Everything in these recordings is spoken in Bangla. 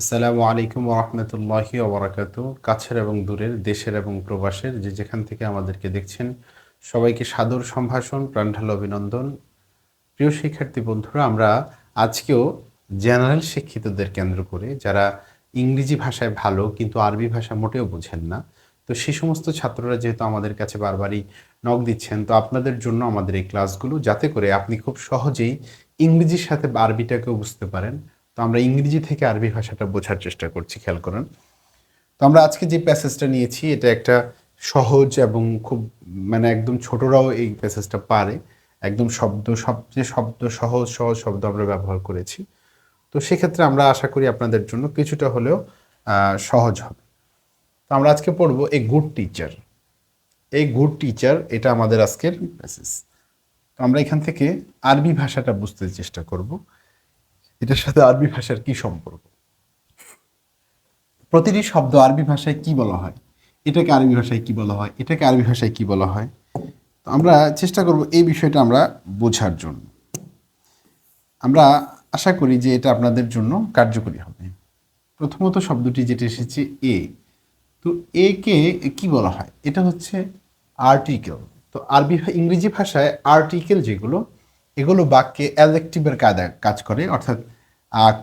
আসসালামু আলাইকুম রহমতুল্লাহি ওবরাকাত কাছের এবং দূরের, দেশের এবং প্রবাসের যে যেখান থেকে আমাদেরকে দেখছেন, সবাইকে সাদর সম্ভাষণ, প্রাণঢাল অভিনন্দন। প্রিয় শিক্ষার্থী বন্ধুরা, আমরা আজকেও জেনারেল শিক্ষিতদের কেন্দ্র করে, যারা ইংরেজি ভাষায় ভালো কিন্তু আরবি ভাষা মোটেও বোঝেন না, তো সেই সমস্ত ছাত্ররা যেহেতু আমাদের কাছে বারবারই নখ দিচ্ছেন, তো আপনাদের জন্য আমাদের এই ক্লাসগুলো, যাতে করে আপনি খুব সহজেই ইংরেজির সাথে আরবিটাকেও বুঝতে পারেন। তো আমরা ইংরেজি থেকে আরবি ভাষাটা বোঝার চেষ্টা করছি, খেয়াল করুন। তো আমরা আজকে যে প্যাসেজটা নিয়েছি, এটা একটা সহজ এবং খুব মানে একদম ছোটরাও এই প্যাসেজটা পারে। একদম শব্দ সবচেয়ে শব্দ, সহজ সহজ শব্দ আমরা ব্যবহার করেছি। তো সেক্ষেত্রে আমরা আশা করি আপনাদের জন্য কিছুটা হলেও সহজ হবে। তো আমরা আজকে পড়ব এ গুড টিচার। এই গুড টিচার, এটা আমাদের আজকের প্যাসেজ। তো আমরা এখান থেকে আরবি ভাষাটা বুঝতে চেষ্টা করব। এটার সাথে আরবি ভাষার কি সম্পর্ক? প্রতিটি শব্দ আরবি ভাষায় কি বলা হয়? এটাকে আরবি ভাষায় কি বলা হয়? এটাকে আরবি ভাষায় কি বলা হয়? তো আমরা চেষ্টা করব এই বিষয়টা আমরা বোঝার জন্য। আমরা আশা করি যে এটা আপনাদের জন্য কার্যকরী হবে। প্রথমত শব্দটি যেটা এসেছে এ, তো এ কে কি বলা হয়? এটা হচ্ছে আর্টিকেল। তো আরবি, ইংরেজি ভাষায় আর্টিকেল যেগুলো এগুলো বাক্যে অ্যাজেক্টিভের কাজ করে, অর্থাৎ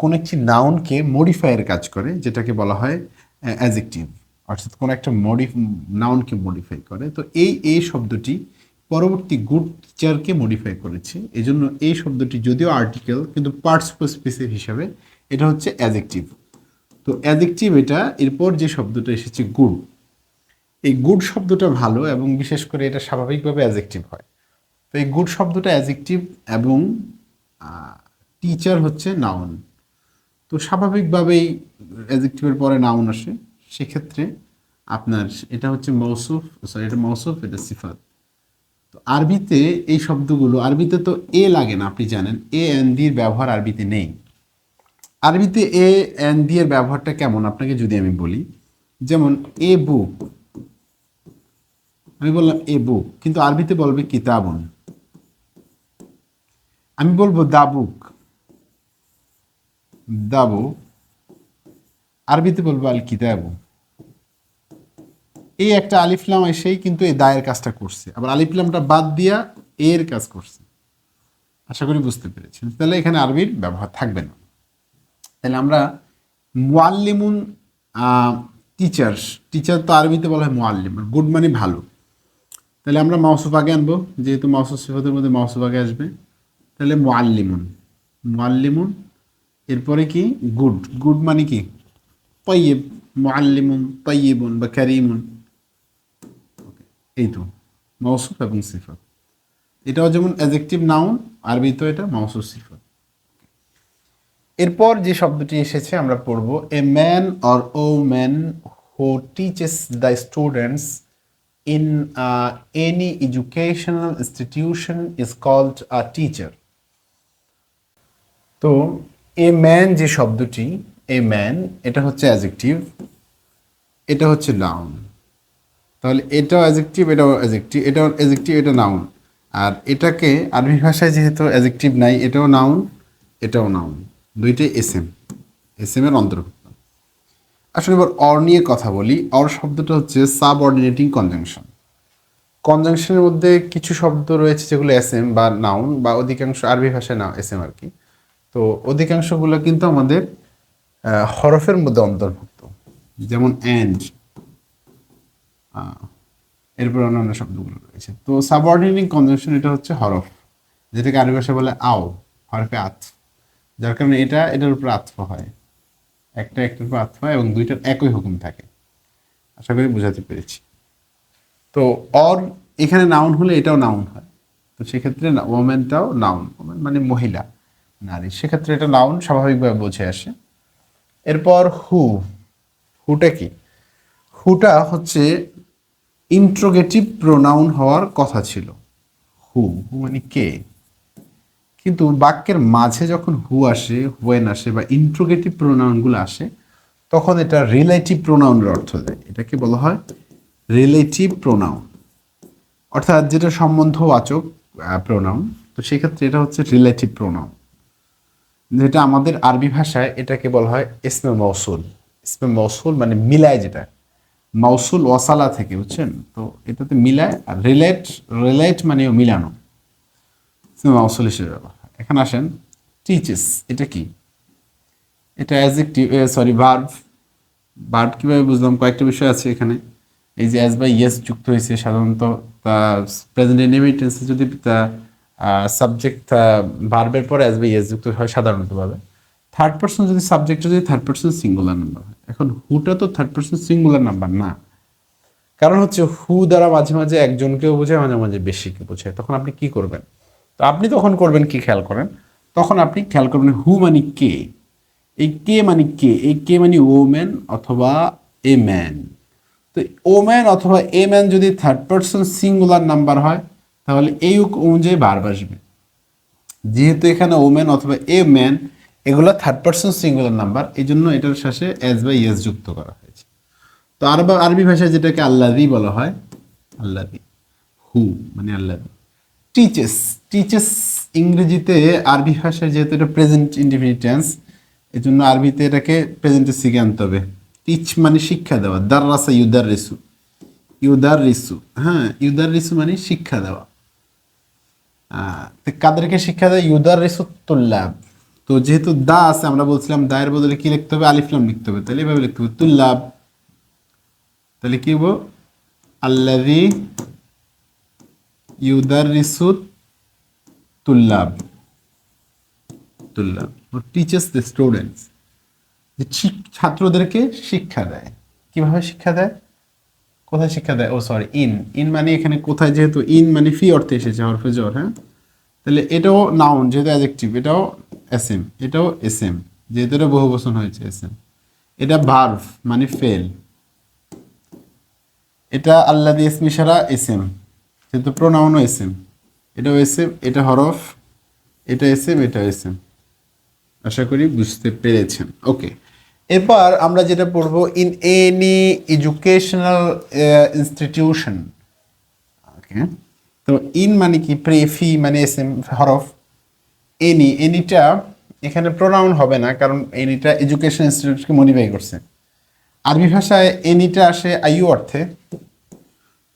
কোন একটি নাউনকে মডিফাইয়ের কাজ করে, যেটাকে বলা হয় অ্যাজেক্টিভ অর্থাৎ কোন একটা মডি নাউনকে মডিফাই করে। তো এই এই শব্দটি পরবর্তী গুড টিচারকে মডিফাই করেছে। এই জন্য এই শব্দটি যদিও আর্টিকেল কিন্তু পার্টসপেসিফিক হিসাবে এটা হচ্ছে অ্যাজেক্টিভ তো অ্যাজেক্টিভ এটা, এরপর যে শব্দটা এসেছে গুড এই গুড শব্দটা ভালো এবং বিশেষ করে এটা স্বাভাবিকভাবে অ্যাজেক্টিভ হয়। তো এই গুড শব্দটা অ্যাজেক্টিভ এবং টিচার হচ্ছে নাউন তো স্বাভাবিকভাবেই অ্যাজেক্টিভের পরে নাউন আসে। সেক্ষেত্রে আপনার এটা হচ্ছে মৌসুফ সরি এটা মৌসুফ, এটা সিফাত। তো আরবিতে এই শব্দগুলো, আরবিতে তো এ লাগে না, আপনি জানেন। এ এন দির ব্যবহার আরবিতে নেই। আরবিতে এ এন দি এর ব্যবহারটা কেমন? আপনাকে যদি আমি বলি, যেমন এ বুক আমি বললাম এ বুক কিন্তু আরবিতে বলবে কিতাবন। আমি বলব দাবুক। দাবু আরবিতে বলব আল কিতাবু এই একটা আলিফলাম এসেই কিন্তু এই দায়ের কাজটা করছে। আবার আলিফলামটা বাদ দিয়া এর কাজ করছে। আশা করি বুঝতে পেরেছেন। তাহলে এখানে আরবির ব্যবহার থাকবে না। তাহলে আমরা মোয়াল্লিমুন টিচার্স টিচার তো আরবিতে বলা হয় মোয়াল্লিম গুড মানে ভালো। তাহলে আমরা মাউসুফ আগে আনব। যেহেতু মাউসুফ সিফতের মধ্যে মাউসুফ আগে আসবে। তাহলে মোয়াল্লিমুন মোয়াল্লিমুন এরপরে কি? গুড। গুড মানে কি? তৈয়েব মোয়াল্লিমুন তৈয়েবুন বা ক্যারিমুন এই তো। মাউসুফ এবং সিফত। এটাও যেমন অ্যাজেক্টিভ নাউন আরবি তো এটা মাউসুফ সিফত। এরপর যে শব্দটি এসেছে আমরা পড়ব a man or woman who teaches the students in any educational institution is called a teacher তো এ ম্যান যে শব্দটি এ ম্যান এটা হচ্ছে অ্যাজেক্টিভ এটা হচ্ছে নাউন তাহলে এটাও অ্যাজেক্টিভ এটাও অ্যাজেক্টিভ এটাও অ্যাজেক্টিভ এটা নাউন আর এটাকে আরবি ভাষায় যেহেতু অ্যাজেক্টিভ নাই, এটাও নাউন এটাও নাউন দুইটাই এস এম এস এম এর অন্তর্ভুক্ত। আসলে এবার অর নিয়ে কথা বলি। অর শব্দটা হচ্ছে সাব অর্ডিনেটিং কনজাংশন কনজাংশনের মধ্যে কিছু শব্দ রয়েছে যেগুলো এস এম বা নাউন বা অধিকাংশ আরবি ভাষায় না এস এম আর কি। তো অধিকাংশগুলো কিন্তু আমাদের হরফের মধ্যে অন্তর্ভুক্ত। যেমন অ্যান্ড এরপর অন্যান্য শব্দগুলো রয়েছে। তো সাবঅর্ডিনেটিং কনজাংশন এটা হচ্ছে হরফ, যেটাকে আরবি ভাষায় বলে আও হরফে আত যার কারণে এটা, এটার উপর আতফ হয়। একটা একটার উপর আতফ হয় এবং দুইটার একই হুকুম থাকে। আশা করি বোঝাতে পেরেছি। তো অর এখানে নাউন হলে এটাও নাউন হয়। তো সেক্ষেত্রে ওমেনটাও নাউন ওমেন মানে মহিলা। নারী, সেক্ষেত্রে এটা নাউন স্বাভাবিকভাবে বোঝে আসে। এরপর হু হুটা কি? হুটা হচ্ছে ইন্ট্রোগেটিভ প্রোনাউন হওয়ার কথা ছিল। হু হু মানে কে? কিন্তু বাক্যের মাঝে যখন হু আসে হোয়েন আসে বা ইন্ট্রোগেটিভ প্রোনাউনগুলো আসে, তখন এটা রিলেটিভ প্রোনাউনের অর্থ দেয়। এটাকে বলা হয় রিলেটিভ প্রোনাউন অর্থাৎ যেটা সম্বন্ধবাচক প্রোনাউন তো সেক্ষেত্রে এটা হচ্ছে রিলেটিভ প্রোনাউন যেটা আমাদের আরবি ভাষায় এটাকে বলা হয় ইসমে মৌসুল ইসমে মৌসুল মানে মিলায় যেটা। মৌসুল ওয়াসালা থেকে, বুঝছেন? তো এটাতে মিলায় আর রিলেট রিলেট মানেও মিলানো। ইসমে মৌসুল হিসেবে। এখন আসেন টিচেস এটা কি? এটা অ্যাজেক্টিভ সরি ভার্ভ ভার্ভ কীভাবে বুঝলাম? কয়েকটা বিষয় আছে এখানে। এই যে অ্যাজ বাই ইয়েস যুক্ত হয়েছে, সাধারণত প্রেজেন্ট ইনভিটেন্সে যদি তা সাবজেক্ট ভার্বের পরে অ্যাজ বাই ইয়েস যুক্ত হয় সাধারণতভাবে। থার্ড পার্সন যদি সাবজেক্ট যদি থার্ড পার্সন সিঙ্গুলার নাম্বার হয়, এখন হুটা তো থার্ড পার্সন সিঙ্গুলার নাম্বার না। কারণ হচ্ছে হু দ্বারা মাঝে মাঝে একজনকেও বোঝায়, মাঝে মাঝে বেশিকে বোঝায়। তখন আপনি কি করবেন? তো আপনি তখন করবেন কি খেয়াল করেন? তখন আপনি খেয়াল করবেন হু মানে কে। এই কে মানে কে? এই কে মানে ওম্যান অথবা এ ম্যান তো ওম্যান অথবা এ ম্যান যদি থার্ড পার্সন সিঙ্গুলার নাম্বার হয় তাহলে এই অনুযায়ী বার আসবে। যেহেতু এখানে ওমেন অথবা এ ম্যান এগুলো থার্ড পার্সন সিঙ্গুলার নাম্বার এই জন্য এটার শেষে এস বাই এস যুক্ত করা হয়েছে। তো আরব আরবি ভাষায় যেটাকে আল্লাদি বলা হয়, আল্লাদি। হু মানে আল্লাদি। টিচেস টিচেস ইংরেজিতে আরবি ভাষায় যেহেতু এটা প্রেজেন্ট ইন্ডিফিনিট টেন্স এই জন্য আরবিতে এটাকে প্রেজেন্টে শিখে আনতে হবে। টিচ মানে শিক্ষা দেওয়া। দার্রাসা ইউদার রিসু ইউদার রিসু হ্যাঁ ইউদার রিসু মানে শিক্ষা দেওয়া। কাদেরকে শিক্ষা দেয়? ইউদার রিসুত্তুল্লাব তো যেহেতু দা আছে, আমরা বলছিলাম দায়ের বদলে কি লিখতে হবে? আলিফলাম লিখতে হবে। তাহলে এভাবে লিখতে হবে। তুল্লাব তাহলে কি হব? আল্লাদি ইউদার রিসুত তুল্লাব তুল্লাব টিচার্স দ্য স্টুডেন্টস ছাত্রদেরকে শিক্ষা দেয়। কীভাবে শিক্ষা দেয়? কোথায় শিক্ষা দেয়? ও সরি ইন ইন মানে এখানে কোথায়? যেহেতু ইন মানে ফি অর্থে এসেছে হরফে জ্বর হ্যাঁ? তাহলে এটাও নাউন যেহেতু অ্যাজেক্টিভ এটাও এস এম এটাও এস এম যেহেতু এটা বহু বচন হয়েছে এস এম এটা ভার্ভ মানে ফেল এটা আল্লাহ ইসমি সারা এস এম যেহেতু প্রোনাউনও এস এম এটাও এস এম এটা হরফ, এটা এস এম এটা এস এম আশা করি বুঝতে পেরেছেন। ওকে এরপর আমরা যেটা পড়ব in any educational institution okay তো ইন মানে কি? প্রে ফি মানে এস এম হরফ এনি এনিটা এখানে প্রোনাউন হবে না, কারণ এনিটা এডুকেশন ইনস্টিটিউটকে মডিফাই করছে। আরবি ভাষায় এনিটা আসে আইউ অর্থে।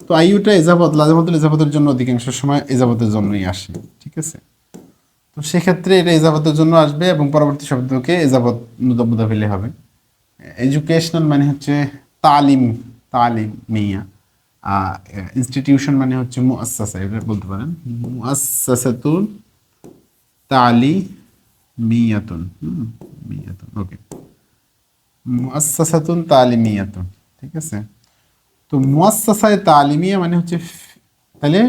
তো আইউটা এজাবত লাজামতুল এজাবতের জন্য অধিকাংশ সময় এজাবতের জন্যই আসে, ঠিক আছে? তো সেক্ষেত্রে এটা এজাবতের জন্য আসবে এবং পরবর্তী শব্দকে এজাবত মুদাবুদা হবে। এডুকেশনাল মানে হচ্ছে তালিম তালিম মিয়া ইনস্টিটিউশন মানে হচ্ছে মুআসাসা এটা বলতে পারেন। মুআসাসাতুন তালি মিয়াতুন মিয়াতুন, ওকে। মুআসাসাতুন তালিমিয়াতুন, ঠিক আছে? তো মুআসাসায় তালিমিয়া মানে হচ্ছে তাহলে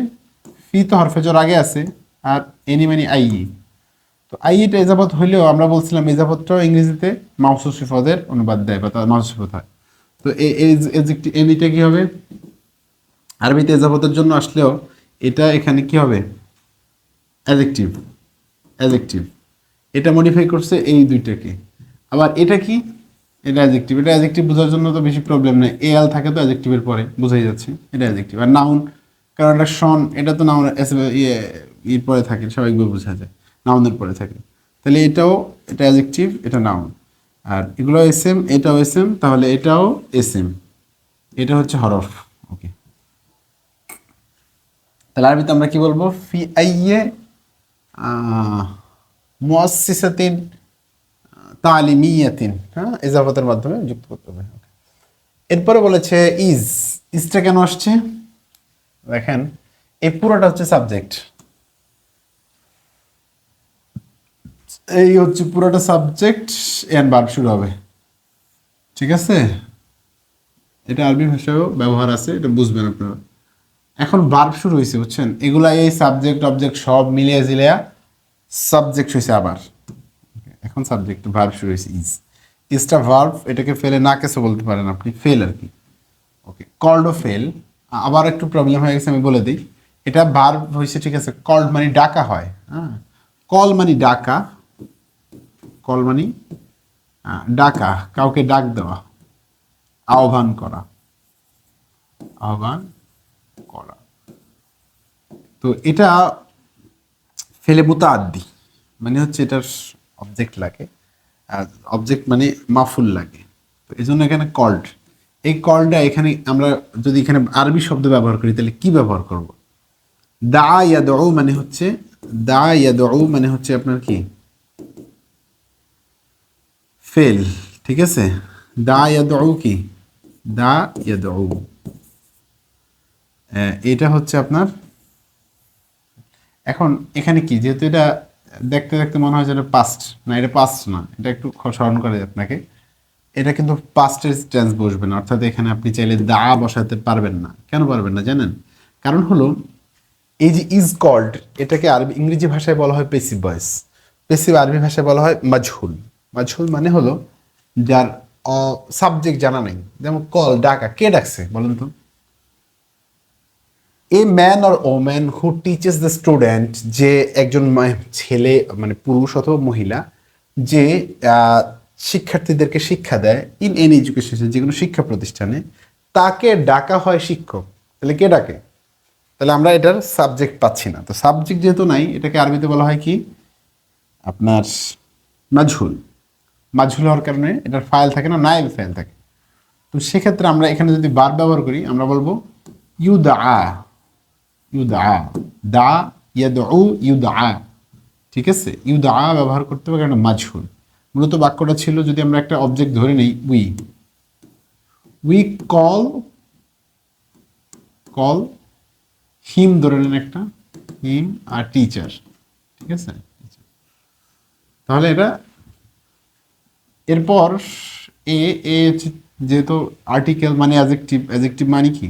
ফি তো হরফেজর আগে আছে। আর এনি মানে আই তো আই এটা এজাবত হইলেও আমরা বলছিলাম এজাবতটাও ইংরেজিতে মাউসু সিফদের অনুবাদ দেয় বা তার মাউসু হয় তো এনিটা কি হবে? আরবিতে এজাবতের জন্য আসলেও এটা এখানে কি হবে? অ্যাজেক্টিভ অ্যাজেক্টিভ এটা মডিফাই করছে এই দুইটাকে। আবার এটা কি? এটা অ্যাজেক্টিভ এটা অ্যাজেক্টিভ বোঝার জন্য তো বেশি প্রবলেম নেই। এ এল থাকে তো অ্যাজেক্টিভের পরে। বোঝাই যাচ্ছে। এটা অ্যাজেক্টিভ আর নাউন কারণ এটা শন এটা তো নাউন এর পরে থাকে স্বাভাবিকভাবে বোঝা যায়। নাউনের পরে থাকে। তাহলে এটাও, এটা অ্যাজেক্টিভ এটা নাউন আর এগুলো এস এম এটাও এস এম তাহলে এটাও এস এম এটা হচ্ছে হরফ। ওকে তাহলে আরবিতে আমরা কি বলব? ফি আইয়ে মুআসসিসাতিন তালিমিয়াতিন। হ্যাঁ? ইজাফতের মাধ্যমে যুক্ত করতে হবে। এরপরে বলেছে ইজ ইজটা কেন আসছে? দেখেন, এই পুরোটা হচ্ছে সাবজেক্ট এই হচ্ছে পুরোটা সাবজেক্ট এন ভার্ব শুরু হবে। ঠিক আছে? এটা আরবি ভাষায়ও ব্যবহার আছে, এটা বুঝবেন আপনারা। এখন ভার্ব শুরু হয়েছে বুঝছেন? এগুলা এই সাবজেক্ট অবজেক্ট সব মিলিয়ে জিলিয়া সাবজেক্ট হয়েছে আবার। এখন সাবজেক্ট ভার্ব শুরু হয়েছে ইজ ইজটা ভার্ব এটাকে ফেলে না কেসে বলতে পারেন আপনি ফেল আর কি। ওকে কল্ড ও ফেল আবার একটু প্রবলেম হয়ে গেছে, আমি বলে দিই। এটা ভার্ব হয়েছে ঠিক আছে কল্ড মানে ডাকা হয় হ্যাঁ? কল মানে ডাকা কল মানে ডাকা, কাউকে ডাক দেওয়া, আহ্বান করা আহ্বান করা। তো এটা ফেলে মুতাদ্দি মানে হচ্ছে এটার অবজেক্ট লাগে অবজেক্ট মানে মাফুল লাগে। তো এই জন্য এখানে কল্ড এই কলটা এখানে আমরা যদি এখানে আরবি শব্দ ব্যবহার করি, তাহলে কি ব্যবহার করব? দা ইয়া দৌ মানে হচ্ছে, দা ইয়া দৌ মানে হচ্ছে আপনার কি? ফেল, ঠিক আছে? দা ইয়া দৌ কি? দা ইয়া দৌ এটা হচ্ছে আপনার, এখন এখানে কি? যেহেতু এটা দেখতে দেখতে মনে হয় যে এটা পাস্ট না, এটা পাস্ট না, এটা একটু স্মরণ করে আপনাকে। এটা কিন্তু পাস্টের টেন্স বসবে না, অর্থাৎ এখানে আপনি চাইলে দা বসাতে পারবেন না। কেন পারবেন না জানেন? কারণ হলো, এই যে ইজ কল্ড এটাকে আরবি, ইংরেজি ভাষায় বলা হয় পেসিভ ভয়েস পেসিভ আরবি ভাষায় বলা হয় মাজহুল মাজহুল মানে হলো যার সাবজেক্ট জানা নেই। যেমন কল, ডাকা, কে ডাকছে বলেন তো? A man or woman who teaches the student যে একজন ছেলে মানে পুরুষ অথবা মহিলা, যে শিক্ষার্থীদেরকে শিক্ষা দেয় ইন এন এডুকেশন যে কোনো শিক্ষা প্রতিষ্ঠানে, তাকে ডাকা হয় শিক্ষক। তাহলে কে ডাকে? তাহলে আমরা এটার সাবজেক্ট পাচ্ছি না। তো সাবজেক্ট যেহেতু নাই, এটাকে আরবিতে বলা হয় কি? আপনার মাঝুল মাঝুল হওয়ার কারণে এটার ফাইল থাকে না নাইব ফাইল থাকে। তো সেক্ষেত্রে আমরা এখানে যদি বার ব্যবহার করি, আমরা বলব ইউ দা ইউ দা দা ইয়াদউ ইউ দা ঠিক আছে? ইউ দা ব্যবহার করতে হবে কারণ মাঝুল মূলত বাক্যটা ছিল যদি আমরা একটা অবজেক্ট ধরে নিই we we call call him ধরে নেন একটা হিম আর টিচার ঠিক আছে? তাহলে এটা এরপর এ এ যেহেতু আর্টিকেল মানে অ্যাজেক্টিভ অ্যাজেক্টিভ মানে কি?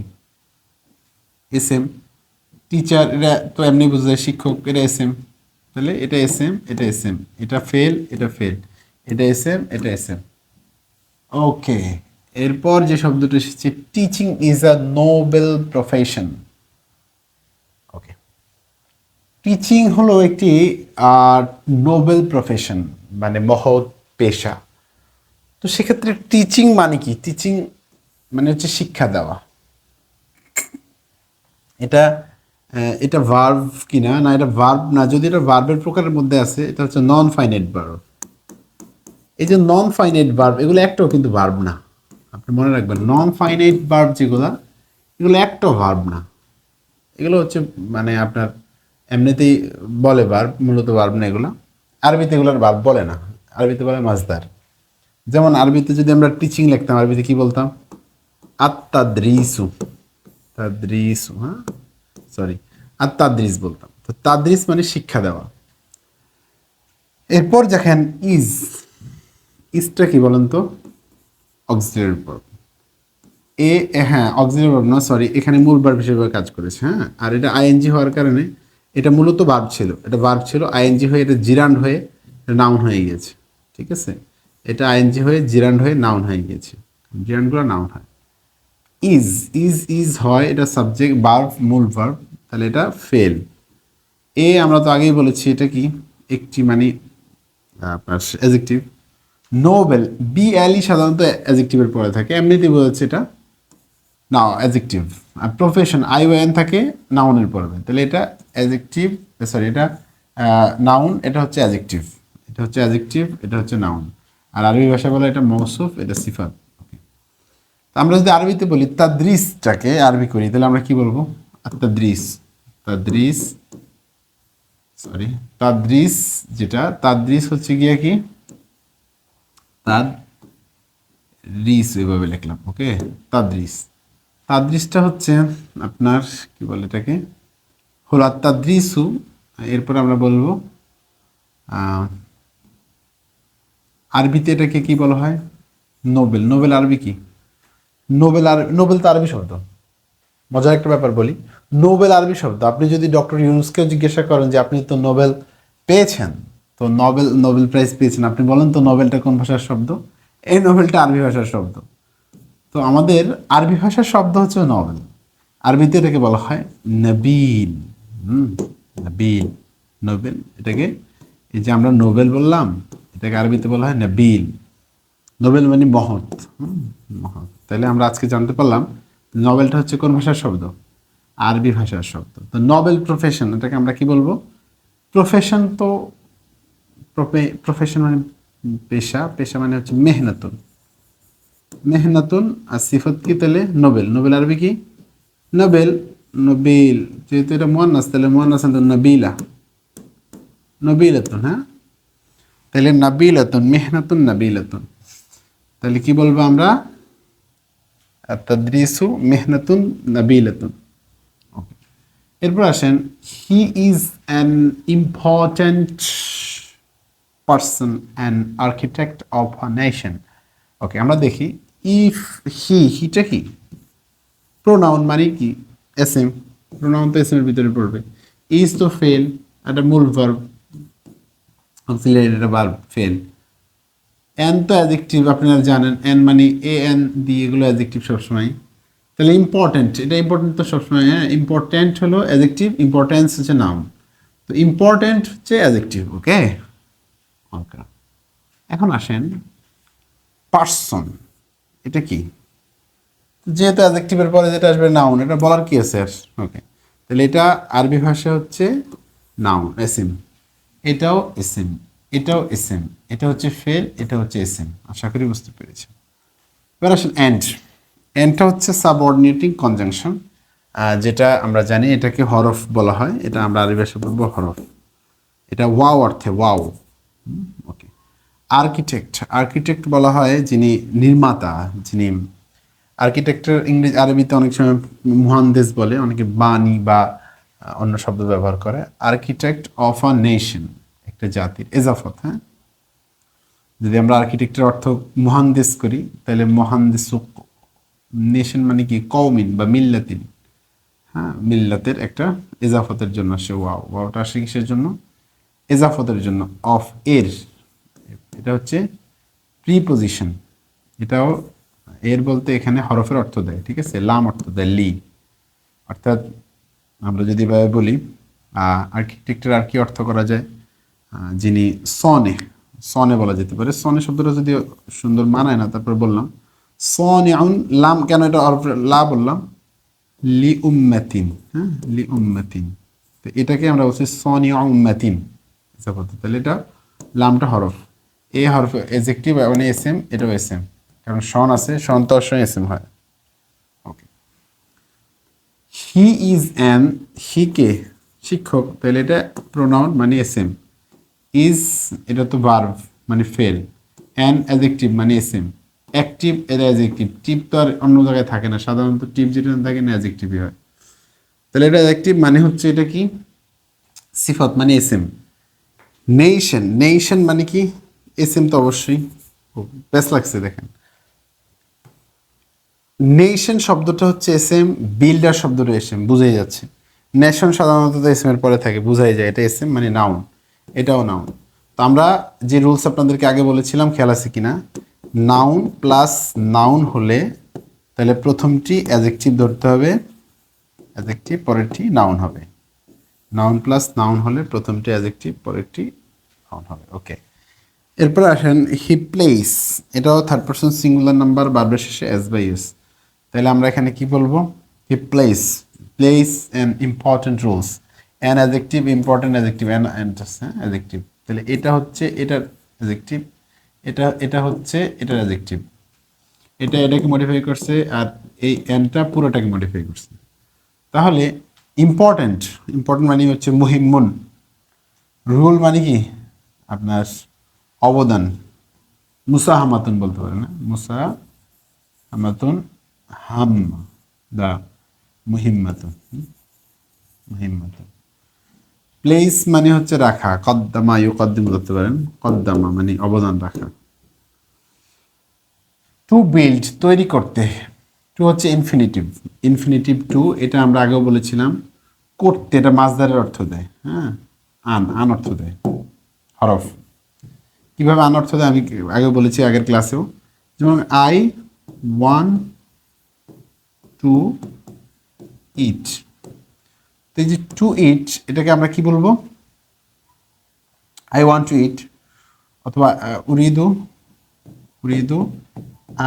এস এম টিচার এটা তো এমনি বুঝা শিক্ষক এটা এস এম তাহলে এটা এস এম এটা এস এম এটা ফেল এটা ফেল এটা এস এম এটা এস এম ওকে এরপর যে শব্দটা এসেছে teaching is a noble profession okay teaching হলো একটি নোবেল প্রফেশন মানে মহৎ পেশা। তো সেক্ষেত্রে টিচিং মানে কি? টিচিং মানে হচ্ছে শিক্ষা দেওয়া। এটা এটা ভার্ভ কিনা, না, এটা ভার্ব না, যদি এটা ভার্বের প্রকারের মধ্যে আছে, এটা হচ্ছে নন ফাইনাইট ভার্ব এই যে নন ফাইনাইট ভার্ব এগুলো একটাও কিন্তু ভার্ব না। আপনি মনে রাখবেন নন ফাইনাইট ভার্ব যেগুলো, এগুলো একটাও ভার্ব না। এগুলো হচ্ছে মানে আপনার এমনিতেই বলে ভার্ব মূলত ভার্ব না এগুলো। আরবিতে এগুলোর ভার্ব বলে না। আরবিতে বলে মাজদার যেমন আরবিতে যদি আমরা টিচিং লিখতাম, আরবিতে কি বলতাম? আত্মাদ্রিসু তাদ্রিসু হ্যাঁ? সরি আর তাদ্রিস বলতাম। তো তাদ্রিস মানে শিক্ষা দেওয়া। এরপর দেখেন ইজ। ইজটা কি বলেন তো? অক্সিলারি ভার্ব এ হ্যাঁ অক্সিলারি ভার্ব না সরি এখানে মূল ভার্ব হিসেবে কাজ করেছে হ্যাঁ? আর এটা আইএনজি হওয়ার কারণে এটা মূলত ভার্ব ছিল। এটা ভার্ব ছিল আইএনজি হয়ে, এটা জিরান্ড হয়ে নাউন হয়ে গিয়েছে। ঠিক আছে? এটা আইএনজি হয়ে, জিরান্ড হয়ে, নাউন হয়ে গিয়েছে। জিরান্ডগুলো নাউন হয়। ইজ ইজ ইজ হয়, এটা সাবজেক্ট, ভার্ব, মূল ভার্ব, তাহলে এটা ফেল। এ আমরা তো আগেই বলেছি, এটা কি? একটি মানে আপনার অ্যাজেক্টিভ নোবেল বি এলই সাধারণত অ্যাজেক্টিভের পরে থাকে, এমনিতেই বোঝাচ্ছে এটা। না অ্যাজেক্টিভ আর প্রফেশন আই এন থাকে, নাউনের পরে তাহলে এটা অ্যাজেক্টিভ সরি এটা নাউন, এটা হচ্ছে অ্যাজেক্টিভ এটা হচ্ছে অ্যাজেক্টিভ এটা হচ্ছে নাউন। আর আরবি ভাষা বলে এটা মৌসুফ এটা সিফাত। আমরা যদি আরবিতে বলি তাদ্রিসটাকে আরবি করি, তাহলে আমরা কি বলব? তাদ্রিস তাদ্রিস সরি তাদ্রিস যেটা, তাদ্রিস হচ্ছে গিয়ে কি? তাদ রিস এভাবে লিখলাম ওকে তাদ্রিস। তাদ্রিসটা হচ্ছে আপনার, কি বলে এটাকে? হলো আর তাদ্রিসু এরপর আমরা বলব আরবিতে এটাকে কি বলা হয়? নোবেল। নোবেল আরবি কি? নোবেল আর নোবেল তো আরবি শব্দ। মজার একটা ব্যাপার বলি। নোবেল আরবি শব্দ। আপনি যদি ডক্টর ইউনুসকেও জিজ্ঞাসা করেন যে আপনি তো নোবেল পেয়েছেন, তো নোবেল নোবেল প্রাইজ পেয়েছেন, আপনি বলেন তো নোবেলটা কোন ভাষার শব্দ? এই নোবেলটা আরবি ভাষার শব্দ। তো আমাদের আরবি ভাষার শব্দ হচ্ছে নোবেল। আরবিতে এটাকে বলা হয় নবীল হুম নবীল নোবেল। এটাকে এই যে আমরা নোবেল বললাম এটাকে আরবিতে বলা হয় নবীল। নোবেল মানে মহৎ। মহৎ। তাহলে আমরা আজকে জানতে পারলাম নবেলটা হচ্ছে কোন ভাষার শব্দ? আরবি ভাষার শব্দ। তো নবেল প্রফেশন, এটাকে আমরা কি বলব? প্রফেশন তো প্রফেশন মানে পেশা। পেশা মানে হচ্ছে মেহনতুন। মেহনতুন আর সিফত কি তাহলে নোবেল। নোবেল আরবি কি? নোবেল। নবিল। যেহেতু এটা মোয়ান্নাস তাহলে মোয়ান্নাস নবিলা। নবিলাতুন হ্যাঁ? তাহলে নাবিলাতুন, মেহনাতুন নাবিলাতুন। তাহলে কি বলব আমরা? তাদ্রিসু মেহনাতুন নাবিলাতুন. এরপর আসেন, he is an important person, an architect of a nation. Okay আমরা দেখি, ইফ হি, হিটা কি? প্রোনাউন মানে কি? এস এম। প্রোনাউন তো এস এর ভিতরে পড়বে। ইজ তো ফেল, একটা মূল ভার্ব। অক্সিলারি একটা ভার্ব ফেল। এন তো অ্যাজেক্টিভ আপনারা জানেন এন মানে এ এন দিয়ে এগুলো অ্যাজেক্টিভ সবসময়। তাহলে ইম্পর্টেন্ট এটা ইম্পর্টেন্ট তো সবসময় হ্যাঁ? ইম্পর্টেন্ট হলো অ্যাজেক্টিভ ইম্পর্টেন্স হচ্ছে নাম তো ইম্পর্টেন্ট হচ্ছে অ্যাজেক্টিভ ওকে ওকে এখন আসেন পার্সন এটা কি? যেহেতু অ্যাজেক্টিভের পরে যেটা আসবে নাউন এটা বলার কি আছে? ওকে তাহলে এটা আরবি ভাষা হচ্ছে নাউন এসিম এটাও এসিম এটাও এসএম, এটা হচ্ছে ফেল, এটা হচ্ছে এসএম। আশা করি বুঝতে পেরেছি। এবার আসেন অ্যান্ড অ্যান্ডটা হচ্ছে সাবঅর্ডিনেটিং কনজাংশন যেটা আমরা জানি এটাকে হরফ বলা হয়। এটা আমরা আরবি ভাষা বলব হরফ। এটা ওয়াও অর্থে ওয়াও। ওকে। আর্কিটেক্ট আর্কিটেক্ট বলা হয় যিনি নির্মাতা, যিনি, আর্কিটেক্টের ইংরেজি, আরবিতে অনেক সময় মুহান্দেস বলে, অনেকে বাণী বা অন্য শব্দ ব্যবহার করে আর্কিটেক্ট অফ আ নেশন একটা জাতির, এজাফত হ্যাঁ? যদি আমরা আর্কিটেক্টের অর্থ মহান্দেশ করি, তাহলে মহান্দেশ নেশন মানে কি? কৌমিন বা মিল্লাতিন হ্যাঁ? মিল্লাতের একটা এজাফতের জন্য সে ওয়াও। ওয়াওটা আসে কিসের জন্য? এজাফতের জন্য অফ এর। এটা হচ্ছে প্রিপোজিশন এটাও এর বলতে এখানে হরফের অর্থ দেয়, ঠিক আছে? লাম অর্থ দেয়, লি। অর্থাৎ আমরা যদি এভাবে বলি আর্কিটেক্টের আর কি অর্থ করা যায়? যিনি সনে সনে বলা যেতে পারে। সনে শব্দটা যদি সুন্দর মানায় না, তারপর বললাম সনে আউন লাম, কেন এটা লা বললাম? লি উম্মাতিন হ্যাঁ? লি উম্মাতিন। তো এটাকে আমরা বলছি সনি উম্মাতিন তাহলে এটা লামটা হরফ। এ হরফ এজেক্টিভ মানে এস এম এটাও এস এম কারণ সন আছে, সন তো এস এম হয়। হি ইজ অ্যান হি কে? শিক্ষক, তাহলে এটা প্রোনাউন মানে এস এম ইজ এটা তো ভার্ভ মানে ফেল অ্যান অ্যাজেক্টিভ মানে এস এম অ্যাক্টিভ এটা অ্যাজেক্টিভ টিপ তো আর অন্য জায়গায় থাকে না। সাধারণত টিপ যেটা থাকে না অ্যাজেক্টিভই হয়। তাহলে এটা অ্যাজেক্টিভ মানে হচ্ছে এটা কি? সিফত মানে এস এম নেশন নেশন মানে কি? এস এম তো অবশ্যই। বেশ লাগছে দেখেন। নেশন শব্দটা হচ্ছে এস এম বিল্ডার শব্দটা এস এম বুঝাই যাচ্ছে। নেশন সাধারণত এস এম এর পরে থাকে, বুঝাই যায়। এটা এস এম মানে নাউন এটাও নাউন তো আমরা যে রুলস আপনাদেরকে আগে বলেছিলাম, খেয়াল আছে কিনা? নাউন প্লাস নাউন হলে তাহলে প্রথমটি অ্যাজেক্টিভ ধরতে হবে অ্যাজেক্টিভ পরেরটি নাউন হবে। নাউন প্লাস নাউন হলে প্রথমটি অ্যাজেক্টিভ পরেরটি নাউন হবে। ওকে এরপর আসেন হি প্লেস এটাও থার্ড পার্সন সিঙ্গুলার নাম্বার বারবার শেষে এস বাই এস তাহলে আমরা এখানে কি বলব? He plays plays an important roles an adjective important adjective an হ্যাঁ? অ্যাজেক্টিভ তাহলে এটা হচ্ছে এটার অ্যাজেক্টিভ এটা এটা হচ্ছে এটার অ্যাজেক্টিভ এটা এটাকে মডিফাই করছে আর এই অ্যানটা পুরোটাকে মডিফাই করছে। তাহলে ইম্পর্ট্যান্ট ইম্পর্ট্যান্ট মানে হচ্ছে মুহিম্মুন। রুল মানে কি? আপনার অবদান। মুসা হামাতুন বলতে পারেন না মুসা হামাতুন হাম দা মুহিম্মাতুন হুম? প্লেস মানে হচ্ছে রাখা, কদ্দামা ইউ কদ্দিম করতে পারেন, কদ্দামা মানে অবদান রাখা। টু বিল্ড তৈরি করতে টু হচ্ছে ইনফিনিটিভ ইনফিনিটিভ টু এটা আমরা আগেও বলেছিলাম, করতে, এটা মাছদারের অর্থ দেয় হ্যাঁ? আন আন অর্থ দেয়, হরফ। কীভাবে আন অর্থ দেয় আমি আগে বলেছি আগের ক্লাসেও যেমন আই ওয়ান টু ইট তো এই যে টু ইট এটাকে আমরা কি বলব? আই ওয়ান্ট টু ইট অথবা উরিদু উরিদু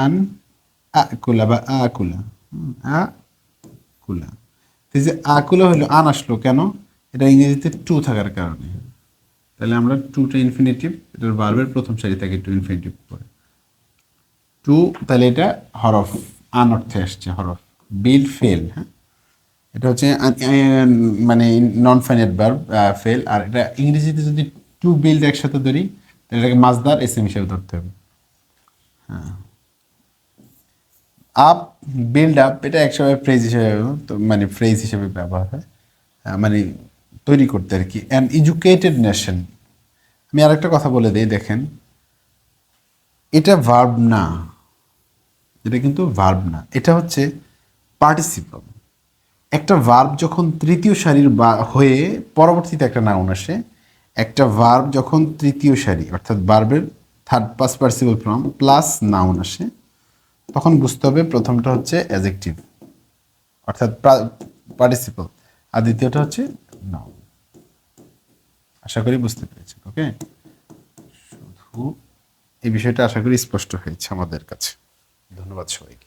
আন আকুলা বা আকুলা আকুলা তো যে আকুলা হলো আন আসলো কেন? এটা ইংরেজিতে টু থাকার কারণে। তাহলে আমরা টুটা ইনফিনিটিভ এটার ভার্বের প্রথম সারি থেকে টু ইনফিনিটিভ পড়ে। টু তাহলে এটা হরফ আন অর্থে আসছে হরফ। বিল ফেল হ্যাঁ? এটা হচ্ছে মানে নন ফাইনাইট ভার্ব ফেল আর এটা ইংরেজিতে যদি টু বিল্ড একসাথে ধরি, তাহলে এটাকে মাজদার এস এম হিসেবে ধরতে হবে। আপ বিল্ড আপ এটা একসময় ফ্রেজ হিসেবে মানে ফ্রেজ হিসেবে ব্যবহার হয়। মানে তৈরি করতে আর কি। অ্যান এডুকেটেড নেশন আমি আরেকটা কথা বলে দিই, দেখেন। এটা ভার্ব না। এটা কিন্তু ভার্ব না। এটা হচ্ছে পার্টিসিপল একটা ভার্ব যখন তৃতীয় সারির বা- হয়ে পরবর্তীতে একটা নাউন আসে, একটা ভার্ব যখন তৃতীয় সারি, অর্থাৎ ভার্বের third past participle form plus noun আসে, তখন বুঝতে হবে প্রথমটা হচ্ছে অ্যাজেক্টিভ অর্থাৎ পার্টিসিপল আর দ্বিতীয়টা হচ্ছে নাউন আশা করি বুঝতে পেরেছেন ওকে শুধু এই বিষয়টা আশা করি স্পষ্ট হয়েছে আমাদের কাছে। ধন্যবাদ সবাইকে।